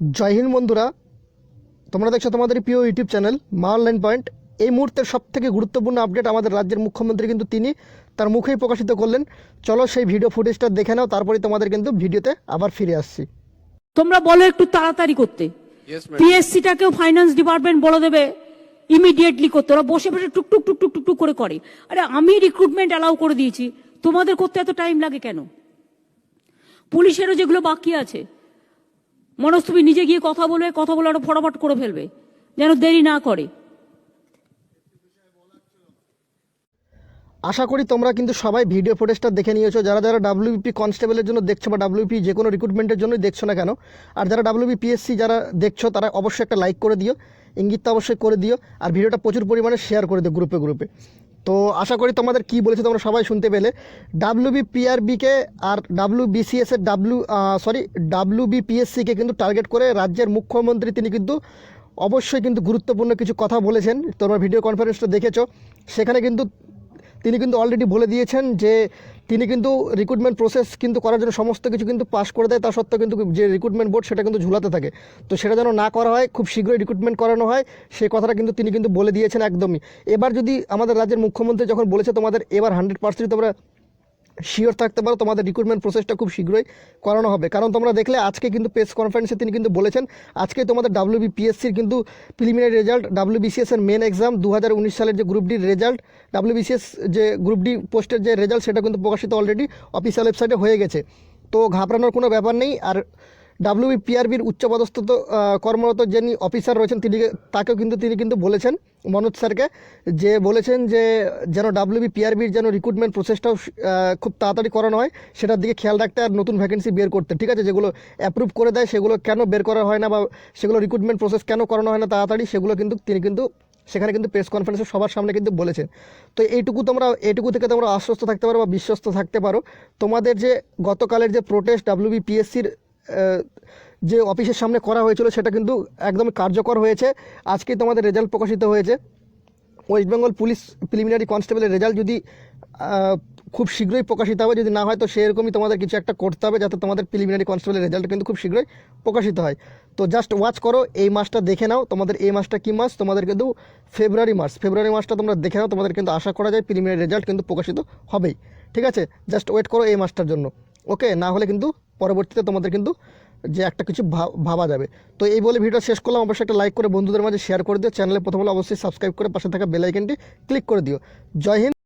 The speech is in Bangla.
জয় হিন্দ বন্ধুরা তোমরা দেখছ তোমাদের প্রিয় YouTube channel Maa online point. এই মুহূর্তের সব থেকে গুরুত্বপূর্ণ আপডেট আমাদের রাজ্যের মুখ্যমন্ত্রী কিন্তু তিনি তার মুখেই প্রকাশিত করলেন। চলো সেই ভিডিও ফুটেজটা দেখে নাও তারপরে তোমাদের কিন্তু ভিডিওতে আবার ফিরে আসছি। তোমরা বলো একটু তাড়াতাড়ি করতে. পিএসসিটাকেও ফাইন্যান্স ডিপার্টমেন্ট বলে দেবে ইমিডিয়েটলি করতে। ওরা বসে বসে টুকটুক টুকটুক টুকটুক করে করে। আরে আমি রিক্রুটমেন্ট অ্যালাউ করে দিয়েছি তোমাদের করতে এত টাইম লাগে কেন? পুলিশেরও যেগুলো বাকি আছে মনোজ, তুমি নিজে গিয়ে কথা বলবে, কথা বলে আরও ফটাফট করে ফেলবে, যেন দেরি না করে। আশা করি তোমরা কিন্তু সবাই ভিডিও ফুটেজটা দেখে নিয়েছো। যারা যারা ডাব্লিউপি কনস্টেবলের জন্য দেখছ বা ডাব্লিউপি যে কোনো রিক্রুটমেন্টের জন্যই দেখছ না কেন, আর যারা ডাব্লিউপি পিএসসি যারা দেখছ, তারা অবশ্যই একটা লাইক করে দিও, ইঙ্গিতটা অবশ্যই করে দিও, আর ভিডিওটা প্রচুর পরিমাণে শেয়ার করে দিও গ্রুপে গ্রুপে তো আশা করি তোমাদের কি বলেছে তোমরা সবাই শুনতে পেলে। ডাব্লিউ পিআরবিকে আর ডাব্লিউ বিসিএস এর ডাব্লিউ সরি ডাব্লিউ বিপিএসসিকে কিন্তু টার্গেট করে রাজ্যের মুখ্যমন্ত্রী তিনি কিন্তু অবশ্যই কিন্তু গুরুত্বপূর্ণ কিছু কথা বলেছেন। তোমরা ভিডিও কনফারেন্সটা দেখেছ। সেখানে কিন্তু তিনি কিন্তু অলরেডি বলে দিয়েছেন যে তিনি কিন্তু রিক্রুটমেন্ট প্রসেস কিন্তু করার জন্য সমস্ত কিছু কিন্তু পাস করে দেয়, তা সত্ত্বেও কিন্তু যে রিক্রুটমেন্ট বোর্ড সেটা কিন্তু ঝুলাতে থাকে। তো সেটা যেন না করা হয়, খুব শীঘ্রই রিক্রুটমেন্ট করানো হয়, সে কথাটা কিন্তু তিনি কিন্তু বলে দিয়েছেন একদমই। এবার যদি আমাদের রাজ্যের মুখ্যমন্ত্রী যখন বলেছে তোমাদের এবার হান্ড্রেড পার্সেন্ট তোমরা শিওর থাকতে পারো, তোমাদের রিক্রুটমেন্ট প্রসেসটা খুব শীঘ্রই করানো হবে। কারণ তোমরা দেখলে আজকে কিন্তু প্রেস কনফারেন্সে তিনি কিন্তু বলেছেন, আজকে তোমাদের ডাব্লিউবিপিএসসির কিন্তু প্রিলিমিনারি রেজাল্ট ডাব্লিউবিসিএস এর মেন এক্সাম দু হাজার উনিশ সালের যে গ্রুপ ডির রেজাল্ট ডাব্লিউবিসিএস যে গ্রুপ ডি পোস্টের যে রেজাল্ট সেটা কিন্তু প্রকাশিত অলরেডি অফিসিয়াল ওয়েবসাইটে হয়ে গেছে। তো ঘাবড়ানোর কোনো ব্যাপার নেই, আর ডাব্লিউবি পিআরবির উচ্চপদস্থ কর্মরত যিনি অফিসার রয়েছেন, তিনি তাকেও কিন্তু, তিনি কিন্তু বলেছেন, মনোজ স্যারকে, যে বলেছেন যে যেন ডাব্লিউবি পিআরবির যেন রিক্রুটমেন্ট প্রসেসটাও খুব তাড়াতাড়ি করানো হয়, সেটার দিকে খেয়াল রাখতে আর নতুন ভ্যাকেন্সি বের করতে। ঠিক আছে, যেগুলো অ্যাপ্রুভ করে দেয়, সেগুলো কেন বের করা হয় না বা সেগুলো রিক্রুটমেন্ট প্রসেস কেন করানো হয় না তাড়াতাড়ি, সেগুলো কিন্তু তিনি কিন্তু, সেখানে কিন্তু প্রেস কনফারেন্সে সবার সামনে কিন্তু বলেছেন। তো এইটুকু তোমরা, এইটুকু থেকে তোমরা আশ্বস্ত থাকতে পারো বা বিশ্বস্ত থাকতে পারো। তোমাদের যে গতকালের যে প্রোটেস্ট ডাব্লিউবি পিএসসির যে অফিসের সামনে করা হয়েছিল সেটা কিন্তু একদম কার্যকর হয়েছে। আজকেই তোমাদের রেজাল্ট প্রকাশিত হয়েছে। ওয়েস্ট বেঙ্গল পুলিশ প্রিলিমিনারি কনস্টেবলের রেজাল্ট যদি খুব শীঘ্রই প্রকাশিত হবে, যদি না হয় তো সেরকমই তোমাদের কিছু একটা করতে হবে যাতে তোমাদের প্রিলিমিনারি কনস্টেবলের রেজাল্ট কিন্তু খুব শীঘ্রই প্রকাশিত হয়। তো জাস্ট ওয়াচ করো, এই মাসটা দেখে নাও, তোমাদের এই মাসটা কী মাস, তোমাদের কিন্তু ফেব্রুয়ারি মাস। ফেব্রুয়ারি মাসটা তোমরা দেখে নাও, তোমাদের কিন্তু আশা করা যায় প্রিলিমিনারি রেজাল্ট কিন্তু প্রকাশিত হবেই। ঠিক আছে? জাস্ট ওয়েট করো এই মাসটার জন্য। ওকে না হলে কিন্তু পরবর্তীতে তোমাদের কিন্তু যে একটা কিছু ভাব- যাবে। তো এই বলে ভিডিও শেষ করলাম। অবশ্যই একটা লাইক করে বন্ধুদের মাঝে শেয়ার করে দিও। চ্যানেলে প্রথম হলে অবশ্যই সাবস্ক্রাইব করে পাশে থাকা বেল আইকনটি ক্লিক করে দিও। জয় হিন্দ।